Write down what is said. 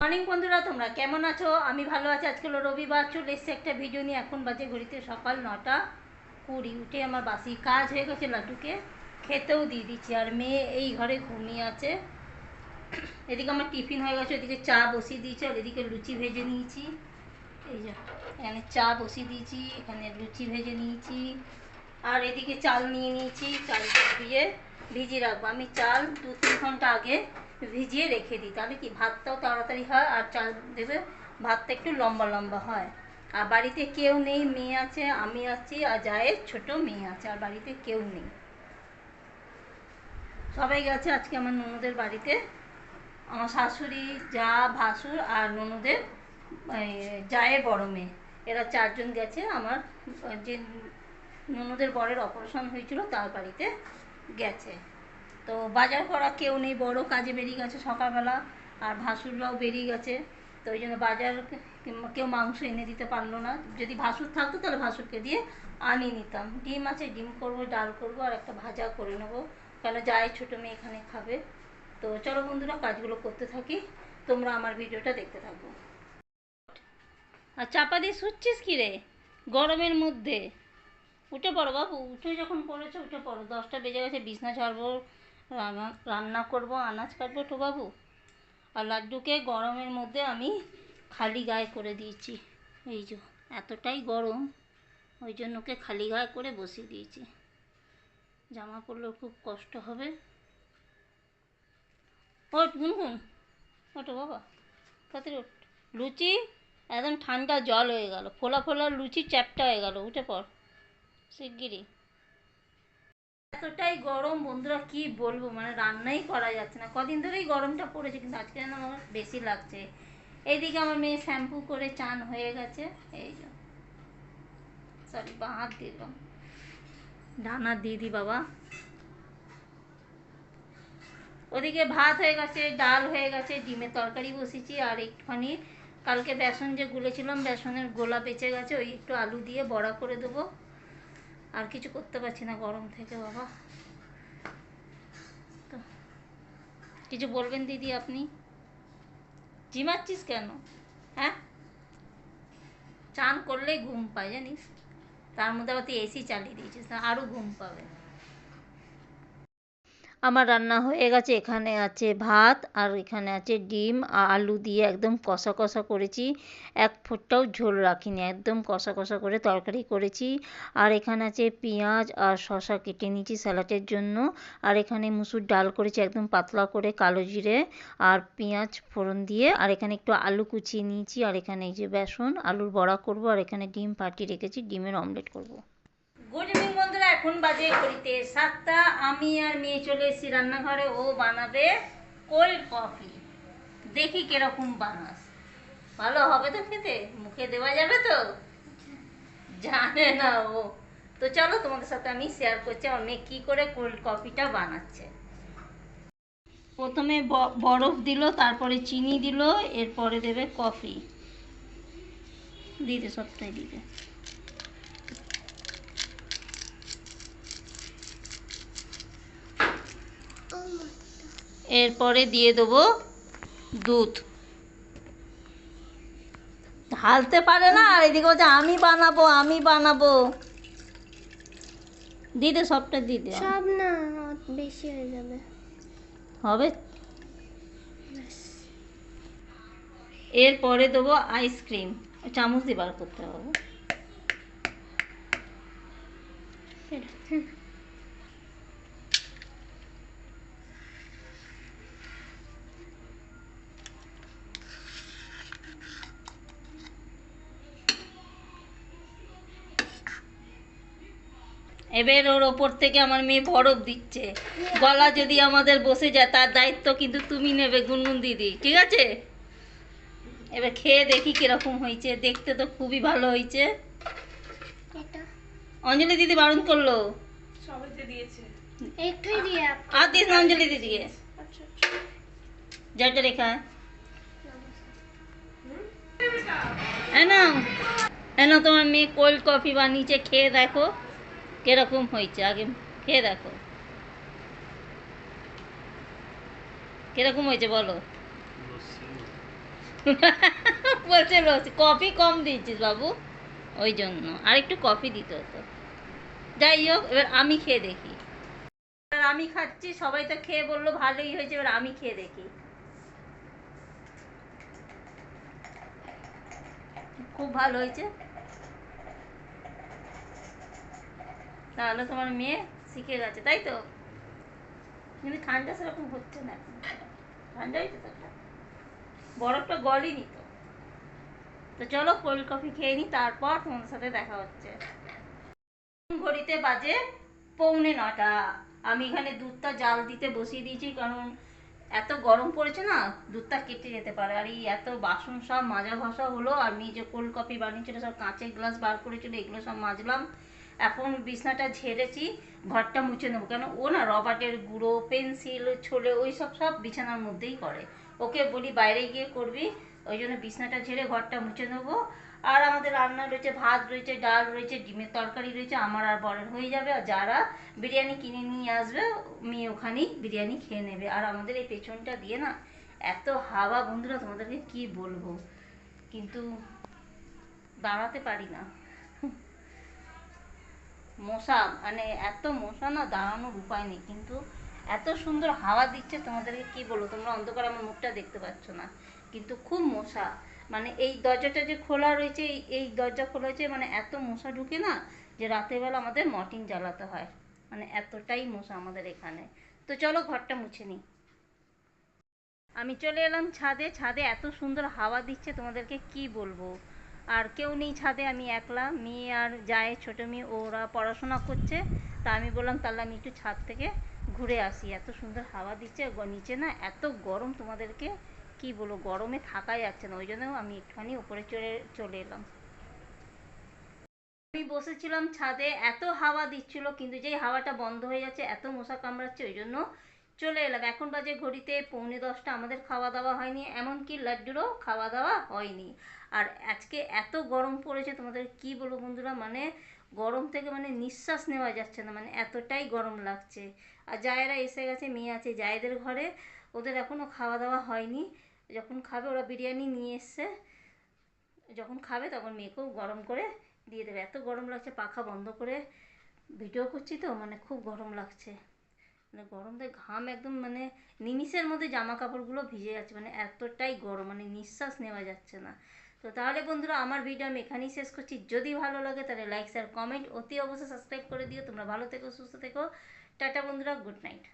Morning বন্ধুরা, তোমরা কেমন আছো? আমি ভালো আছি। আজকে হলো রবিবার, চলে এসছে একটা ভিডিও নিয়ে। এখন বাজে ঘড়িতে সকাল নটা কুড়ি। উঠে আমার বাসি কাজ হয়ে গেছে লাড্ডুকে খেতেও দিয়ে দিচ্ছি। আর মেয়ে এই ঘরে ঘুমিয়ে আছে। এদিকে আমার টিফিন হয়ে গেছে এদিকে চা বসিয়ে দিয়েছি, আর এদিকে লুচি ভেজে নিয়েছি। এই যে, এখানে চা বসিয়ে দিয়েছি, এখানে লুচি ভেজে নিয়েছি। আর এদিকে চাল নিয়ে নিয়েছি চালটা ধুয়ে ভিজিয়ে রাখব। আমি চাল দু তিন ঘণ্টা আগে ভিজিয়ে রেখে দিই। তাহলে কি, ভাতটাও তাড়াতাড়ি হয় আর চাল দেবে? ভাতটা একটু লম্বা লম্বা হয়। আর বাড়িতে কেউ নেই, মেয়ে আছে, আমি আছি, আর জায়ের ছোট মেয়ে আছে, আর বাড়িতে কেউ নেই। সবাই গেছে আজকে আমার ননুদের বাড়িতে। আমার শাশুড়ি, যা, ভাসুর আর ননুদের জায়ের বড় মেয়ে। এরা চারজন গেছে। আমার, যে ননুদের বরের অপারেশন হয়েছিল, তার বাড়িতে গেছে। তো বাজার করা কেউ নেই, বড় কাজে বেরিয়ে গেছে সকালবেলা, আর ভাসুররাও বেরিয়ে গেছে। তো ওই জন্য বাজার কেউ মাংস এনে দিতে পারল না। যদি ভাসুর থাকতো তাহলে ভাসুরকে দিয়ে আনিয়ে নিতাম। ডিম আছে, ডিম করব, ডাল করব, আর একটা ভাজা করে নেব। কেন যাই, ছোটো মেয়ে এখানে খাবে। তো চলো বন্ধুরা, কাজগুলো করতে থাকি। তোমরা আমার ভিডিওটা দেখতে থাকো। আর চাপা দিয়ে শুচ্ছিস কি রে? গরমের মধ্যে। উঠে পড়ো বাবু, উঠে যখন পড়েছে, উঠে পড়ো। দশটা বেজে গেছে, বিছনা ছাড়বো রান্না রান্না করব, আনাজ কাটবো তো বাবু আর লাড্ডুকে গরমের মধ্যে আমি খালি গায়ে করে দিয়েছি। এই যে, এতটাই গরম, ওই জন্য ওকে খালি গায়ে করে বসিয়ে দিয়েছি। জামা পরলেও খুব কষ্ট হবে। ওট গুনগুন ওটো বাবা, তাড়াতাড়ি ওঠ। লুচি, একদম ঠান্ডা জল হয়ে গেল। ফোলা ফোলা লুচি চ্যাপটা হয়ে গেল। উঠে পড়, শিগগিরই। এতটাই গরম বন্ধুরা কি বলব? মানে রান্নাই করা যাচ্ছে না। কদিন ধরেই গরমটা পড়েছে, কিন্তু আজকে যেন আমার বেশি লাগছে। এইদিকে আমার মেয়ে শ্যাম্পু করে চান হয়ে গেছে। এই যে। সরি, বা হাত দিলাম। ডানা দিদি বাবা। ওদিকে ভাত হয়ে গেছে, ডাল হয়ে গেছে, ডিমের তরকারি বসেছি, আর একটুখানি কালকে বেসন যে গুলেছিলাম, বেসনের গোলা বেঁচে গেছে, ওই একটু আলু দিয়ে বড়া করে দেবো। আর কিছু করতে পারছি না গরম থেকে, বাবা। তো, কিছু বলবেন দিদি আপনি? জিমাচ্ছিস কেন? হ্যাঁ? চান করলেই ঘুম পায় জানিস? তার মধ্যে আবার তুই এসি চালিয়ে দিয়েছিস আরও ঘুম পাবে। আমার রান্না হয়ে গেছে। এখানে আছে ভাত, আর এখানে আছে ডিম, আর আলু দিয়ে একদম কষা কষা করেছি। এক ফুটটাও ঝোল রাখিনি, একদম কষা কষা করে তরকারি করেছি। আর এখানে আছে পেঁয়াজ আর শসা কেটে নিয়েছি স্যালাডের জন্য। আর এখানে মুসুর ডাল করেছি একদম পাতলা করে কালো জিরে। আর পেঁয়াজ ফোড়ন দিয়ে, আর এখানে একটু আলু কুচিয়ে নিয়েছি। আর এখানে এই যে বেসন, আলুর বড়া করব, আর এখানে ডিম ফাটিয়ে রেখেছি, ডিমের অমলেট করব। এখন বাজে ঘড়িতে সাতটা, আমি আর মেয়ে চলে এসেছি রান্নাঘরে, ও বানাবে কোল্ড কফি দেখি কীরকম বানাস। ভালো হবে তো খেতে? মুখে দেওয়া যাবে তো? জানে না ও। তো চলো তোমাদের সাথে আমি শেয়ার করছি, আমার মেয়ে কী করে কোল্ড কফিটা বানাচ্ছে। প্রথমে বরফ দিল, তারপরে চিনি দিল, এরপরে দেবে কফি দিতে সবটাই দিতে এরপরে দিয়ে দেবো দুধ। ঢালতে পারে না আর এদিকে বলছে আমি বানাবো আমি বানাবো। দিতে সবটা দিতে সব না বেশি হয়ে যাবে। হবে? এরপরে দেবো আইসক্রিম চামচ দিয়ে বার করতে হবে। এবার ওর ওপর থেকে আমার মেয়ে বরফ দিচ্ছে। গলা যদি আমাদের বসে যায় তার দায়িত্ব কিন্তু তুমি নেবে গুনগুন দিদি ঠিক আছে? এবার খেয়ে দেখি কীরকম হয়েছে দেখতে তো খুবই ভালো হয়েছে। অঞ্জলি দিদি বারণ করল? একটুই দিয়ে আর দিস না অঞ্জলি দিদিকে। আচ্ছা রেখা। এনো এনো তোমার মেয়ে কোল্ড কফি বানিয়েছে খেয়ে দেখো। কীরকম হয়েছে? আগে খেয়ে দেখো? কীরকম হয়েছে বলো? বলছে রোজ কফি কম দিয়েছিস বাবু। ওই জন্য। আর একটু কফি দিতে হতো। যাই হোক, এবার আমি খেয়ে দেখি। এবার আমি খাচ্ছি, সবাই তো খেয়ে বলল ভালোই হয়েছে, এবার আমি খেয়ে দেখি। খুব ভালো হয়েছে। তাহলে তোমার মেয়ে শিখে গেছে, তাই তো? কিন্তু ঠান্ডা সেরকম হচ্ছে না। ঠান্ডাই তো বরফটা গলেনি তো। তো চলো কোল্ড কফি খেয়ে নিই তারপর তোমাদের সাথে দেখা হচ্ছে। ঘড়িতে বাজে পৌনে নটা আমি এখানে দুধটা জাল দিতে বসিয়ে দিয়েছি, কারণ এত গরম পড়েছে না, দুধটা কেটে যেতে পারে। আর এই এত বাসন সব মাজা ঘষা হলো আমি যে কোল্ড কফি বানিয়েছিল, সব কাঁচের গ্লাস বার করেছিল, এগুলো সব মাজলাম। এখন বিছনাটা ঝেড়েছি, ঘরটা মুছে নেব। কেন? ও না রবার্টের গুঁড়ো, পেন্সিল, ছোলে ওই সব সব বিছানার মধ্যেই করে। ওকে বলি, বাইরে গিয়ে করবি? ওই জন্য বিছনাটা ঝেড়ে ঘরটা মুছে নেব। আর আমাদের রান্না রয়েছে, ভাত রয়েছে, ডাল রয়েছে, ডিমের তরকারি রয়েছে, আমার আর বরের হয়ে যাবে। আর যারা বিরিয়ানি কিনে নিয়ে আসবে, মেয়ে ওখানেই বিরিয়ানি খেয়ে নেবে। আর আমাদের এই পেছনটা দিয়ে না, এত হাওয়া, বন্ধুরা তোমাদেরকে কি বলব? কিন্তু দাঁড়াতে পারি না। মশা মানে এত মশা না দাঁড়ানোর উপায় নেই, কিন্তু এত সুন্দর হাওয়া দিচ্ছে তোমাদেরকে কি বলব? তোমরা অন্ধকার আমার মুখটা দেখতে পাচ্ছ না, কিন্তু খুব মশা। মানে এই দরজাটা যে খোলা রয়েছে, এই- দরজা খোলা হয়েছে মানে এত মশা ঢুকে না যে রাতের বেলা আমাদের মর্টিন জ্বালাতে হয়। মানে এতটাই মশা আমাদের এখানে। তো চলো ঘরটা মুছে নিই। আমি চলে এলাম ছাদে ছাদে এত সুন্দর হাওয়া দিচ্ছে তোমাদেরকে কি বলব? আর কেউ নেই ছাদে, আমি একলা, মেয়ে আর যায়, ছোট মেয়ে, ওরা পড়াশোনা করছে। তা আমি বললাম, তাহলে আমি একটু ছাদ থেকে ঘুরে আসি। এত সুন্দর হাওয়া দিচ্ছে নিচে না এত গরম তোমাদেরকে, কি বলব, গরমে থাকা যাচ্ছে না। ওই জন্য আমি একটুখানি উপরে চলে চলে এলাম। আমি বসেছিলাম ছাদে, এত হাওয়া দিচ্ছিল, কিন্তু যেই হাওয়াটা বন্ধ হয়ে যাচ্ছে, এত মশা কামড়াচ্ছে, ওই জন্য চলে এলাম। এখন বাজে ঘড়িতে পৌনে দশটা, আমাদের খাওয়া দাওয়া হয়নি, এমনকি লাড্ডুরও খাওয়া দাওয়া হয়নি। আর আজকে এত গরম পড়েছে, তোমাদের কি বলব বন্ধুরা মানে গরম থেকে মানে নিঃশ্বাস নেওয়া যাচ্ছে না মানে এতটাই গরম লাগছে। আর জায়েরা এসে গেছে, মেয়ে আছে জায়েদের ঘরে, ওদের এখনও খাওয়া দাওয়া হয়নি। যখন খাবে, ওরা বিরিয়ানি নিয়ে এসছে। যখন খাবে, তখন মেয়েকেও গরম করে দিয়ে দেবে। এত গরম লাগছে, পাখা বন্ধ করে ভিডিও করছি তো মানে খুব গরম লাগছে। মানে গরমতে ঘাম একদম মানে নিমিষের মধ্যে জামা কাপড়গুলো ভিজে যাচ্ছে মানে এতটাই গরম মানে নিঃশ্বাস নেওয়া যাচ্ছে না। তো তাহলে বন্ধুরা, আমার ভিডিও আমি এখানেই শেষ করছি। যদি ভালো লাগে তাহলে লাইক শেয়ার কমেন্ট অতি অবশ্যই সাবস্ক্রাইব করে দিও। তোমরা ভালো থেকো, সুস্থ থেকো। টাটা বন্ধুরা গুড নাইট